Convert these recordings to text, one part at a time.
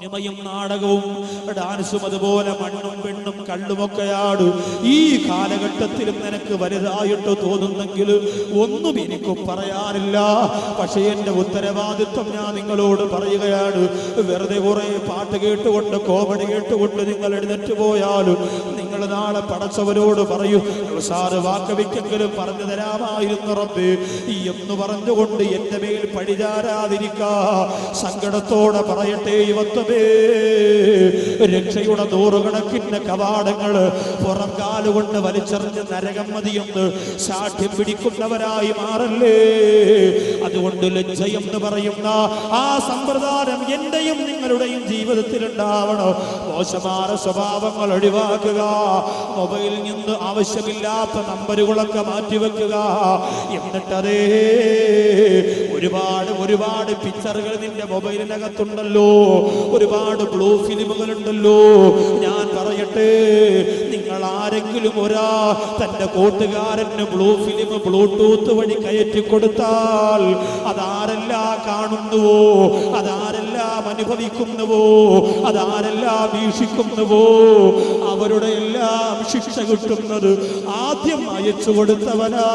സിനിമയും നാടകവും ഡാൻസും അതുപോലെ മണ്ണും പെണ്ണും കള്ളുമൊക്കെയാണ് ഈ കാലഘട്ടത്തിലും നിനക്ക് വലുതായിട്ട് തോന്നുന്നെങ്കിൽ ഒന്നും എനിക്ക് പറയാനില്ല. പക്ഷേ എന്റെ ഉത്തരവാദിത്വം ഞാൻ നിങ്ങളോട് പറയുകയാണ്. വെറുതെ കുറെ പാട്ട് കേട്ടുകൊണ്ട് കോമഡി കേട്ടുകൊണ്ട് നിങ്ങൾ എഴുന്നേറ്റ് പോയാലും നിങ്ങൾ നാളെ പടച്ചവരോട് പറയൂ സാറ് വാക്കവിക്കെങ്കിലും പറഞ്ഞു തരാമായിരുന്നു റബ്ബ്. എന്ന് പറഞ്ഞുകൊണ്ട് എന്റെ മേൽ പഴിചാരാതിരിക്കാ സങ്കടത്തോടെ പറയട്ടെ യുവത്വമേ രക്ഷയുടെ നൂറുകണക്കിന് കവാടങ്ങൾ പുറം കാലുകൊണ്ട് വലിച്ചെറിഞ്ഞ് നരകം മതിയെന്ന് സാഠ്യം പിടിക്കുന്നവരായി മാറല്ലേ. അതുകൊണ്ട് ലജ്ജയെന്ന് പറയുന്ന ആ സമ്പ്രദായം എന്റെയും നിങ്ങളുടെയും ജീവിതത്തിൽ ഉണ്ടാവണം? മോശമായ സ്വഭാവങ്ങൾ ഒഴിവാക്കുക. മൊബൈലിൽ നിന്ന് ആവശ്യമില്ലാത്ത നമ്പറുകളൊക്കെ മാറ്റിവെക്കുക. എന്നിട്ടതേ ഒരുപാട് ഒരുപാട് പിക്ചറുകൾ നിന്റെ മൊബൈലിനകത്തുണ്ടല്ലോ. ഒരുപാട് ബ്ലൂ ഫിലിമുകൾ ഉണ്ടല്ലോ ഞാൻ പറയട്ടെ ആരെങ്കിലും ഒരാ തന്റെ കൂട്ടുകാരന് ബ്ലൂ ഫിലിം ബ്ലൂടൂത്ത് വഴി കയറ്റി കൊടുത്താൽ അതാരെല്ലാം കാണുന്നുവോ? അതാരെല്ലാം അനുഭവിക്കുന്നുവോ? അതാരെല്ലാം വീക്ഷിക്കുന്നുവോ? അവരുടെ എല്ലാം ശിക്ഷ കിട്ടുന്നത് ആദ്യം അയച്ചു കൊടുത്തവനാ.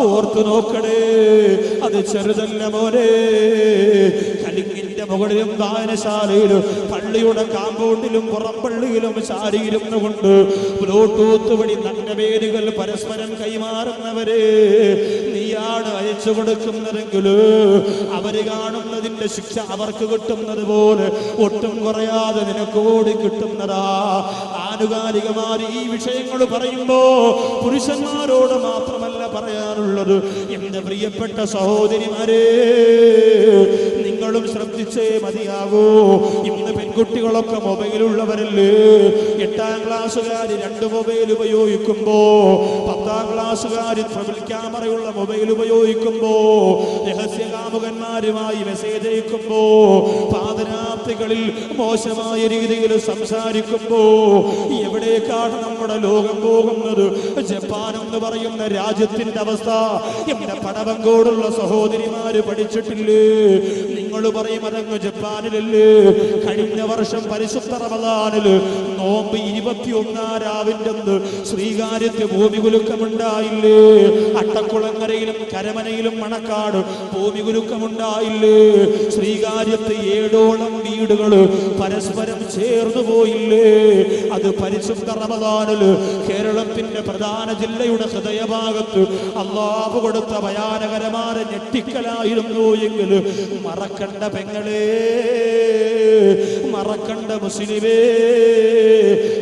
ഓർത്തു നോക്കണേ അത് ചെറുതല്ല മോനെ. കലിങ്ങിന്റെ മുകളിലും വായനശാലയിലും പള്ളിയുടെ കാമ്പൗണ്ടിലും പുറപ്പള്ളിയിലും ചാരിയിരുന്നു കൊണ്ട് ബ്ലൂടൂത്ത് വഴി നല്ല പേരുകൾ പരസ്പരം കൈമാറുന്നവരെ നീയാണ് അയച്ചു കൊടുക്കുന്നതെങ്കിൽ അവർ കാണുന്നതിന്റെ ശിക്ഷ അവർക്ക് കിട്ടുന്നത് പോലെ ഒട്ടും കുറയാതെ നിനക്ക് ഓടി കിട്ടുന്നതാ. ആനുകാലികമാർ ഈ വിഷയങ്ങൾ പറയുമ്പോ പുരുഷന്മാരോട് മാത്രമല്ല പറയാനുള്ളത് എന്റെ പ്രിയപ്പെട്ട സഹോദരിമാരെ നിങ്ങളും ശ്രദ്ധിച്ചേ മതിയാകൂ. ഇന്ന് പെൺകുട്ടികളൊക്കെ മൊബൈലുള്ളവരല്ലേ എട്ടാം ക്ലാസ്സുകാര് രണ്ട് മൊബൈൽ ഉപയോഗിക്കുമ്പോ പത്താം ക്ലാസ്സുകാർ ട്രിപ്പിൾ ക്യാമറയുള്ള മൊബൈൽ ഉപയോഗിക്കുമ്പോ രഹസ്യ കാമുകന്മാരുമായി മെസ്സേജ് അയക്കുമ്പോ പാതരാത്രികളിൽ മോശമായ രീതിയിൽ സംസാരിക്കുമ്പോ എവിടേക്കാണ് നമ്മുടെ ലോകം പോകുന്നത്? ജപ്പാൻ എന്ന് പറയുന്ന രാജ്യത്തിന്റെ അവസ്ഥ. എന്റെ പടവങ്കോടുള്ള സഹോദരിമാര് പഠിച്ചിട്ടില്ലേ? നിങ്ങൾ പറയും അതങ്ങ് ജപ്പാനിലല്ലേ? കഴിഞ്ഞ വർഷം പരിശുദ്ധ റമദാനിൽ നോമ്പ് ഇരുപത്തിയൊന്നാം രാവിന്റെ അന്ന് ശ്രീകാര്യത്ത് ഭൂമി കുലുക്കമുണ്ടായില്ലേ അട്ടക്കുളങ്ങരയിലും കരമനയിലും മണക്കാട് ഭൂമി കുലുക്കമുണ്ടായില്ലേ ശ്രീകാര്യത്തെ ഏഴോളം വീടുകൾ പരസ്പരം ചേർന്നു പോയില്ലേ? അത് പരിശുദ്ധ റമദാനിൽ കേരളത്തിന്റെ പ്രധാന ജില്ലയുടെ ഹൃദയഭാഗത്ത് അള്ളാഹു കൊടുത്ത ഭയാനകരമായ ഞെട്ടിക്കലായിരുന്നു എങ്കിൽ മറക്കണ്ട പെങ്ങളേ മറക്കണ്ട മുസ്ലിമേ.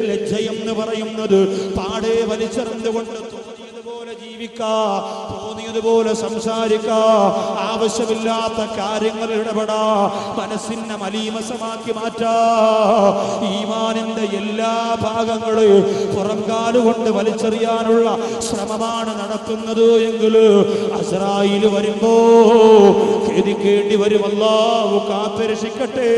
ലജ്ജയെന്ന് പറയുന്നത് പാടെ വലിച്ചെറിഞ്ഞുകൊണ്ട് തോന്നിയതുപോലെ ജീവിക്കാ. തോന്നിയതുപോലെ സംസാരിക്കാ. ആവശ്യമില്ലാത്ത കാര്യങ്ങൾ ഇടപെടാ. മനസ്സിനെ മലീമസമാക്കി മാറ്റാ. ഈമാനിന്റെ എല്ലാ ഭാഗങ്ങളും പുറംകാലുകൊണ്ട് വലിച്ചെറിയാനുള്ള ശ്രമമാണ് നടക്കുന്നത് എങ്കിൽ അസറായിൽ വരുമ്പോ ഖേദിക്കേണ്ടി വരുമല്ലാവു കാത്തുരക്ഷിക്കട്ടെ.